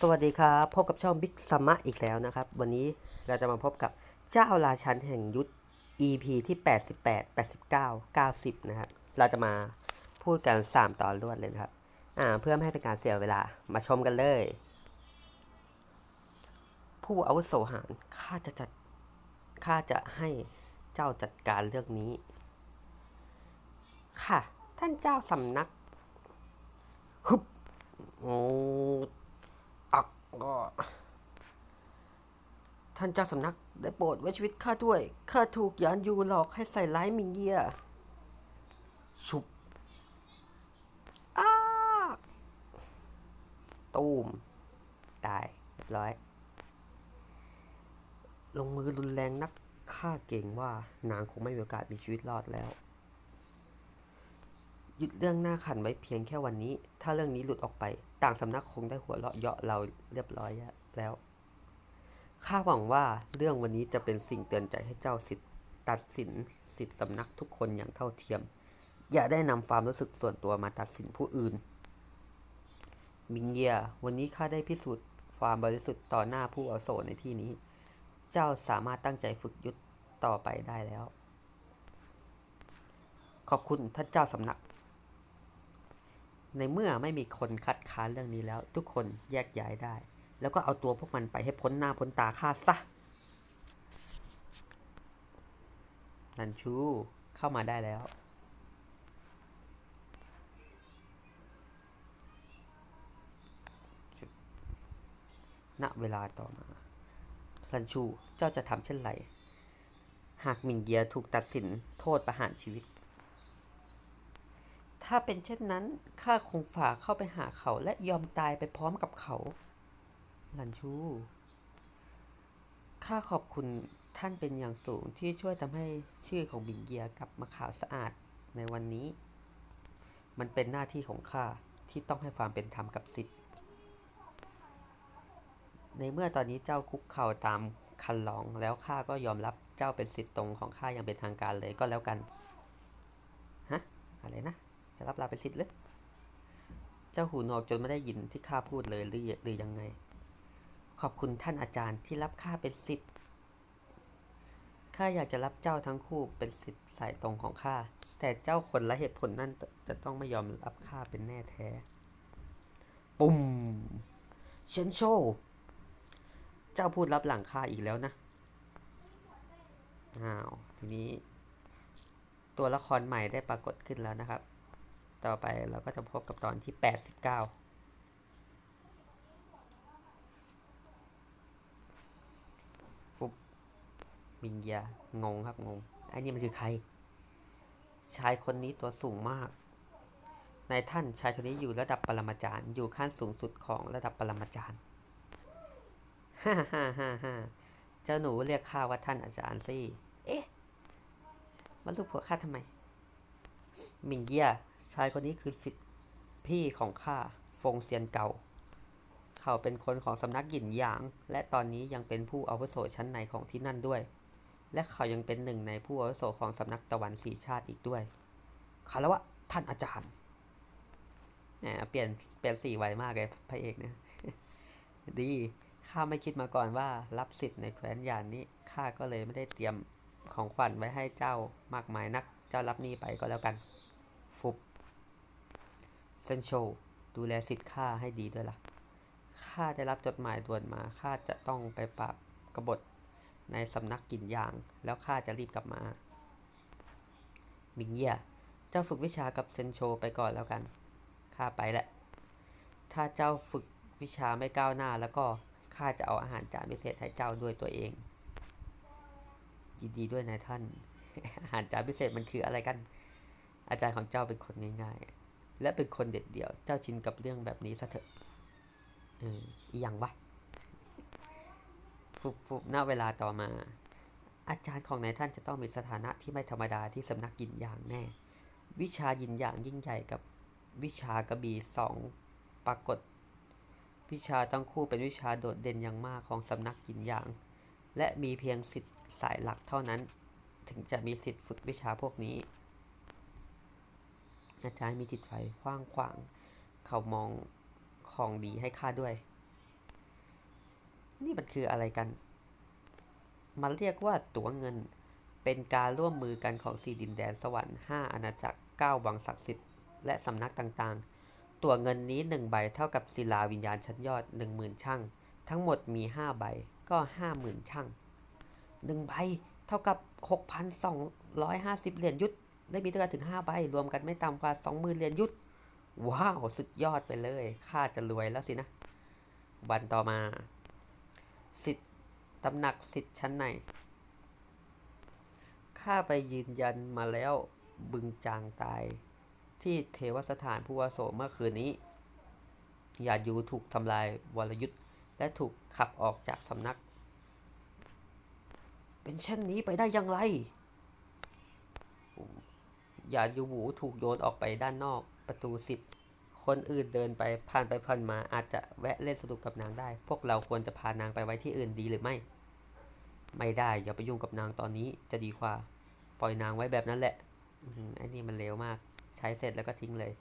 สวัสดีครับ พบกับช่องบิ๊กซัมมะอีกแล้วนะครับ วันนี้เราจะมาพบกับเจ้าราชันแห่งยุทธ EP ที่ 88 89 90 นะครับ เราจะมาพูดกัน 3 ตอนรวดเลยนะครับ อ่า เพื่อไม่ให้เป็นการเสียเวลามาชมกันเลย ผู้อาวุโสหารข้าจะจัดข้าจะให้เจ้าจัดการเรื่องนี้ ค่ะ ท่านเจ้าสำนักฮึบโอ้ ก็ ท่านเจ้าสำนักได้โปรดไว้ชีวิตข้าด้วย ข้าถูกยานยูหลอกให้ใส่ร้ายมิงเยีย ชุบอ้าตูม ตายเรียบร้อย ลงมือรุนแรงนักข้าเก่งว่านางคงไม่มีโอกาสมีชีวิตรอดแล้ว หยุดเรื่องหน้าขันไว้เพียงแค่วันนี้ ถ้าเรื่องนี้หลุดออกไป ต่างสำนักคงได้หัวเราะเยาะเราเรียบร้อยแล้ว ข้าหวังว่าเรื่องวันนี้จะเป็นสิ่งเตือนใจให้เจ้าสิทธิ์ตัดสินสิทธิสำนักทุกคนอย่างเท่าเทียม อย่าได้นำความรู้สึกส่วนตัวมาตัดสินผู้อื่น มิงเยีย วันนี้ข้าได้พิสูจน์ความบริสุทธิ์ต่อหน้าผู้อาโสในที่นี้ เจ้าสามารถตั้งใจฝึกยุทธต่อไปได้แล้ว ขอบคุณท่านเจ้าสำนัก ในเมื่อไม่มีคนคัดค้านเรื่องนี้แล้ว ทุกคนแยกย้ายได้ แล้วก็เอาตัวพวกมันไปให้พ้นหน้าพ้นตาข้าซะนันชูเข้ามาได้แล้ว ณ เวลาต่อมารันชู เจ้าจะทำเช่นไร หากหมิงเยียถูกตัดสินโทษประหารชีวิต ถ้าเป็นเช่นนั้นข้าคงฝ่าเข้าไปหาเขาและยอมตายไปพร้อมกับเขาหลันชูข้าขอบคุณท่านเป็นอย่างสูงที่ช่วยทำให้ชื่อของบิงเกียกลับมาขาวสะอาดในวันนี้ มันเป็นหน้าที่ของข้าที่ต้องให้ความเป็นธรรมกับสิทธิ์ ในเมื่อตอนนี้เจ้าคุกเข่าตามคันลองแล้วข้าก็ยอมรับเจ้าเป็นสิทธิ์ตรงของข้าอย่างเป็นทางการเลยก็แล้วกัน ฮะ อะไรนะ จะรับลาเป็นสิทธิ์หรือเจ้าหูหนวกจนไม่ได้ยินที่ข้าพูดเลยหรือหรือยังไง ขอบคุณท่านอาจารย์ที่รับข้าเป็นสิทธิ์ข้าอยากจะรับเจ้าทั้งคู่เป็นสิทธิ์สายตรงของข้าแต่เจ้าคนละเหตุผลนั่นจะต้องไม่ยอมรับข้าเป็นแน่แท้ ปุ่มเชนโช เจ้าพูดรับหลังข้าอีกแล้วนะ อ้าว ทีนี้ ตัวละครใหม่ได้ปรากฏขึ้นแล้วนะครับ ต่อไปเราก็จะพบกับตอนที่ 89 ฟุบมิงยางงครับงงไอ้นี่มันคือใคร ชายคนนี้ตัวสูงมากนายท่านชายคนนี้อยู่ระดับปรมาจารย์ อยู่ขั้นสูงสุดของระดับปรมาจารย์ฮ่าฮ่าฮ่าฮ่าเจ้าหนูเรียกข้าว่าท่านอาจารย์สิเอ๊ะมาลูกผัวข้าทำไมมิงเยีย ชายคนนี้คือสิทธิพี่ของข้าฟงเซียนเก่า เขาเป็นคนของสำนักหยินหยาง และตอนนี้ยังเป็นผู้อาวุโสชั้นในของที่นั่นด้วย และเขายังเป็นหนึ่งในผู้อาวุโสของสำนักตะวันสีชาติอีกด้วยคารวะท่านอาจารย์แหมเปลี่ยนเปลี่ยนสีไวมากเลยพระเอกเนี่ยดีข้าไม่คิดมาก่อนว่ารับสิทธิ์ในแคว้นยานนี้ข้าก็เลยไม่ได้เตรียมของขวัญไว้ให้เจ้ามากมายนัก เจ้ารับนี่ไปก็แล้วกัน ฟุบ เซนโชดูแลสิทธิ์ข้าให้ดีด้วยล่ะ ข้าได้รับจดหมายด่วนมา ข้าจะต้องไปปราบกบฏในสำนักกินยาง แล้วข้าจะรีบกลับมา มิงเย่เจ้าฝึกวิชากับเซนโชไปก่อนแล้วกัน ข้าไปแหละ ถ้าเจ้าฝึกวิชาไม่ก้าวหน้าแล้วก็ ข้าจะเอาอาหารจานพิเศษให้เจ้าด้วยตัวเอง ยินดีด้วยนายท่าน อาหารจานพิเศษมันคืออะไรกัน อาจารย์ของเจ้าเป็นคนง่ายๆ และเป็นคนเด็ดเดี่ยว เจ้าชินกับเรื่องแบบนี้ซะเถอะเอออีหยังวะฟุบฟุบณเวลาต่อมา อาจารย์ของนายท่านจะต้องมีสถานะที่ไม่ธรรมดาที่สำนักยินยางแน่ วิชายินยางยิ่งใหญ่กับวิชากระบี่สองปรากฏ วิชาทั้งคู่เป็นวิชาโดดเด่นอย่างมากของสำนักยินยาง และมีเพียงสิทธิ์สายหลักเท่านั้น ถึงจะมีสิทธิ์ฝึกวิชาพวกนี้ อาจารย์มีจิตไฟกว้างขวาง เขามองของดีให้ข้าด้วย นี่มันคืออะไรกัน มันเรียกว่าตั๋วเงิน เป็นการร่วมมือกันของสี่ดินแดนสวรรค์ห้าอาณาจักรเก้าวังศักดิ์สิทธิ์และสำนักต่างๆ ตั๋วเงินนี้หนึ่งใบเท่ากับศิลาวิญญาณชั้นยอดหนึ่งหมื่นช่าง ทั้งหมดมีห้าใบก็ห้าหมื่นช่างหนึ่งใบเท่ากับหกพันสองร้อยห้าสิบเหรียญยุทธ และมีด้วยกันถึงห้าใบรวมกันไม่ต่ำกว่าสองหมื่นเหรียญยุทธว้าว สุดยอดไปเลยข้าจะรวยแล้วสินะวันต่อมา สิทธิ์ตำหนักสิทธิ์ชั้นในข้าไปยืนยันมาแล้วบึงจางตาย ที่เทวสถานผู้วาโสเมื่อคืนนี้ อย่าอยู่ถูกทำลายวรยุทธ์และถูกขับออกจากสำนัก เป็นเช่นนี้ไปได้อย่างไร อย่าอยู่หวูถูกโยนออกไปด้านนอกประตูสิทธิ์คนอื่นเดินไปผ่านไปผ่านมาอาจจะแวะเล่นสนุกกับนางได้ พวกเราควรจะพานางไปไว้ที่อื่นดีหรือไม่ ไม่ได้อย่าไปยุ่งกับนางตอนนี้จะดีกว่า ปล่อยนางไว้แบบนั้นแหละอืไอ้นี่มันเลวมาก ใช้เสร็จแล้วก็ทิ้งเลย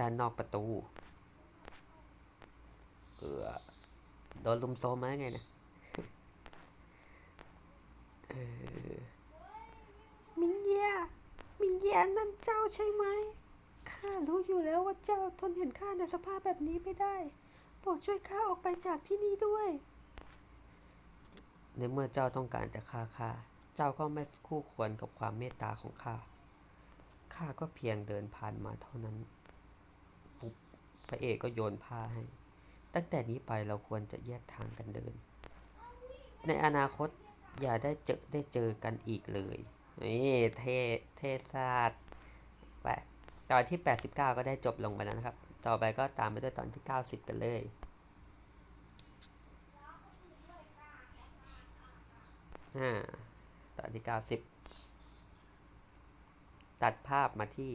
ด้านนอกประตู เออโดนลุมโซมมาไงนะเออ ยียมินเยียนั่นเจ้าใช่ไหม ข้ารู้อยู่แล้วว่าเจ้าทนเห็นข้าในสภาพแบบนี้ไม่ได้ โปรดช่วยข้าออกไปจากที่นี่ด้วย ในเมื่อเจ้าต้องการจะฆ่าข้า เจ้าก็ไม่คู่ควรกับความเมตตาของข้า ข้าก็เพียงเดินผ่านมาเท่านั้นฟุบพระเอกก็โยนผ้าให้ ตั้งแต่นี้ไปเราควรจะแยกทางกันเดิน ในอนาคตอย่าได้เจอได้เจอกันอีกเลย นี่เทเทศาสตร์ไปตอนที่ 89 ก็ได้จบลงไปแล้วนะครับ ต่อไปก็ตามไปด้วยตอนที่ 90 กันเลย อ่า ตอนที่ 90 ตัดภาพมาที่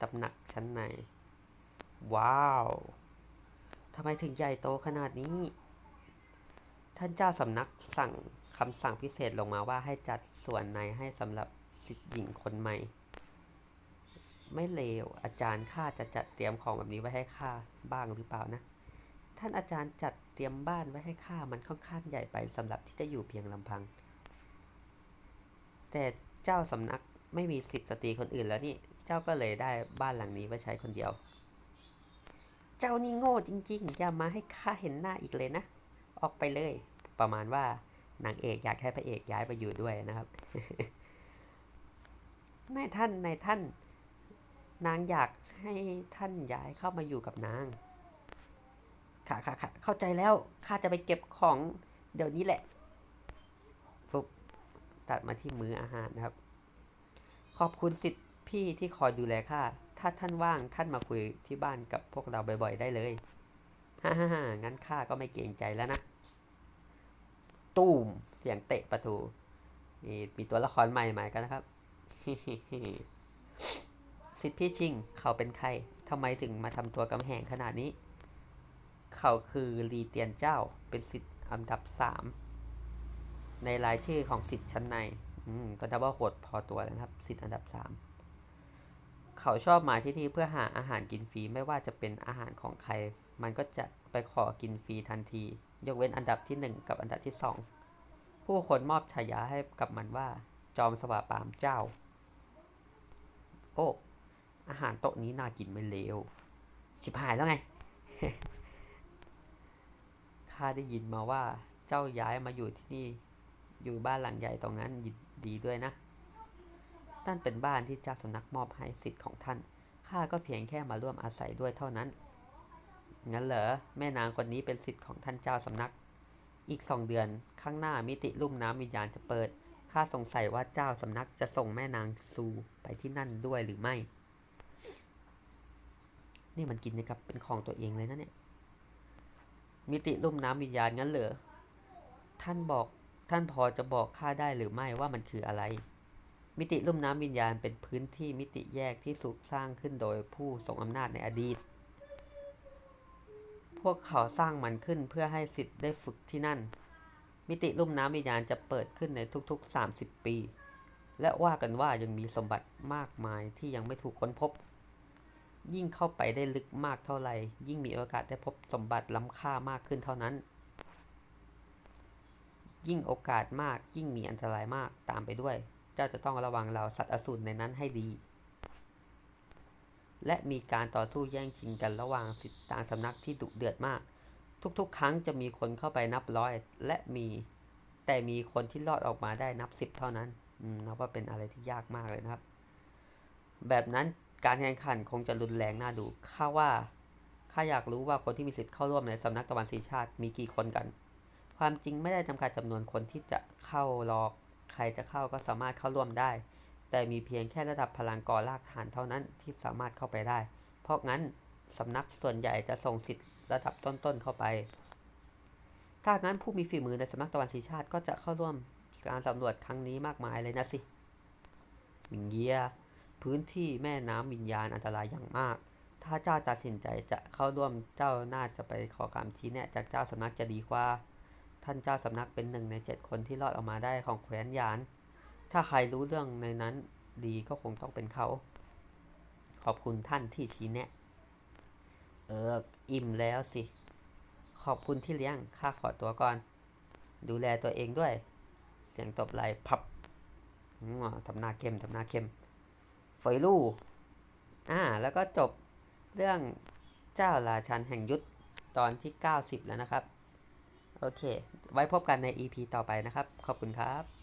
ตำหนักชั้นใน ว้าวทำไมถึงใหญ่โตขนาดนี้ ท่านเจ้าสำนักสั่ง คำสั่งพิเศษลงมาว่าให้จัดส่วนในให้สำหรับสิทธิ์หญิงคนใหม่ ไม่เลวอาจารย์ข้าจะจัดเตรียมของแบบนี้ไว้ให้ข้าบ้างหรือเปล่านะ ท่านอาจารย์จัดเตรียมบ้านไว้ให้ข้ามันค่อนข้างใหญ่ไปสำหรับที่จะอยู่เพียงลำพัง แต่เจ้าสำนักไม่มีสิทธิ์สตรีคนอื่นแล้วนี่ เจ้าก็เลยได้บ้านหลังนี้ไว้ใช้คนเดียว เจ้านี่โง่จริงๆ อย่ามาให้ข้าเห็นหน้าอีกเลยนะ ออกไปเลย ประมาณว่า นางเอกอยากให้พระเอกย้ายไปอยู่ด้วยนะครับนายท่านนายท่าน นางอยากให้ท่านย้ายเข้ามาอยู่กับนางค่ะค่ะค่ะเข้าใจแล้วข้าจะไปเก็บของเดี๋ยวนี้แหละฟุบตัดมาที่มื้ออาหารนะครับ ขอบคุณสิทธิ์พี่ที่คอยดูแลข้าถ้าท่านว่างท่านมาคุยที่บ้านกับพวกเราบ่อยๆ ได้เลยฮ่าฮ่าฮ่างั้นข้าก็ไม่เกรงใจแล้วนะ ตูมเสียงเตะประตูนี่มีตัวละครใหม่ใหม่กันนะครับ สิทธิพี่ชิง เขาเป็นใครทำไมถึงมาทำตัวกำแหงขนาดนี้ เขาคือลีเตียนเจ้า เป็นสิทธิ์อันดับสาม ในรายชื่อของสิทธิ์ชั้นในก็นับว่าโหดพอตัวแล้วนะครับ สิทธิ์อันดับสามเขาชอบมาที่นี่เพื่อหาอาหารกินฟรีไม่ว่าจะเป็นอาหารของใคร มันก็จะไปขอกินฟรีทันที ยกเว้นอันดับที่หนึ่งกับอันดับที่สองผู้คนมอบฉายาให้กับมันว่า จอมสวาปามเจ้า โอ้ อาหารโต๊ะนี้น่ากินไม่เลว ชิบหายแล้วไง ข้าได้ยินมาว่าเจ้าย้ายมาอยู่ที่นี่ อยู่บ้านหลังใหญ่ตรงนั้นยินดีด้วยนะนั่นเป็นบ้านที่เจ้าสำนักมอบให้สิทธิ์ของท่าน ข้าก็เพียงแค่มาร่วมอาศัยด้วยเท่านั้น งั้นเหรอแม่นางคนนี้เป็นสิทธิ์ของท่านเจ้าสำนัก อีกสองเดือนข้างหน้ามิติลุ่มน้ำวิญญาณจะเปิดข้าสงสัยว่าเจ้าสำนักจะส่งแม่นางซูไปที่นั่นด้วยหรือไม่ นี่มันกินนะครับเป็นของตัวเองเลยนะเนี่ย มิติลุ่มน้ำวิญญาณงั้นเหรอ ท่านบอกท่านพอจะบอกข้าได้หรือไม่ว่ามันคืออะไร มิติลุ่มน้ำวิญญาณเป็นพื้นที่มิติแยกที่ถูกสร้างขึ้นโดยผู้ทรงอำนาจในอดีต พวกเขาสร้างมันขึ้นเพื่อให้สิทธิ์ได้ฝึกที่นั่น มิติลุ่มน้ำวิญญาณจะเปิดขึ้นในทุกๆ 30 ปี และว่ากันว่ายังมีสมบัติมากมายที่ยังไม่ถูกค้นพบ ยิ่งเข้าไปได้ลึกมากเท่าไหร่ ยิ่งมีโอกาสได้พบสมบัติล้ำค่ามากขึ้นเท่านั้น ยิ่งโอกาสมากยิ่งมีอันตรายมากตามไปด้วย เจ้าจะต้องระวังเหล่าสัตว์อสูรในนั้นให้ดี และมีการต่อสู้แย่งชิงกันระหว่างสิทธิ์ต่างสำนักที่ดุเดือดมาก ทุกๆ ครั้งจะมีคนเข้าไปนับร้อย และมีแต่มีคนที่รอดออกมาได้นับสิบเท่านั้นนับว่าเป็นอะไรที่ยากมากเลยนะครับ แบบนั้นการแข่งขันคงจะรุนแรงน่าดูข้าว่าข้าอยากรู้ว่าคนที่มีสิทธิ์เข้าร่วมในสำนักตะวันสีชาติมีกี่คนกัน ความจริงไม่ได้จำกัดจำนวนคนที่จะเข้าหรอกใครจะเข้าก็สามารถเข้าร่วมได้ แต่มีเพียงแค่ระดับพลังก่อรากฐานเท่านั้นที่สามารถเข้าไปได้ เพราะงั้นสำนักส่วนใหญ่จะส่งสิทธิ์ระดับต้นๆเข้าไป ถ้างั้นผู้มีฝีมือในสำนักตะวันสีชาติก็จะเข้าร่วมการสำรวจครั้งนี้มากมายเลยนะสิมิงเยียพื้นที่แม่น้ำวิญญาณอันตรายอย่างมาก ถ้าเจ้าตัดสินใจจะเข้าร่วมเจ้าน่าจะไปขอคำชี้แนะจากเจ้าสำนักจะดีกว่า ท่านเจ้าสำนักเป็นหนึ่งในเจ็ดคนที่รอดออกมาได้ของแคว้นยาน ถ้าใครรู้เรื่องในนั้นดีก็คงต้องเป็นเขา ขอบคุณท่านที่ชี้แนะ เออ อิ่มแล้วสิ ขอบคุณที่เลี้ยง ข้าขอตัวก่อน ดูแลตัวเองด้วย เสียงตบไหล่พับอืมทำหน้าเข้มทำหน้าเข้มเฟยลู่อ่า แล้วก็จบเรื่องเจ้าราชันแห่งยุทธตอนที่ 90 แล้วนะครับ โอเค ไว้พบกันใน EP ต่อไปนะครับ ขอบคุณครับ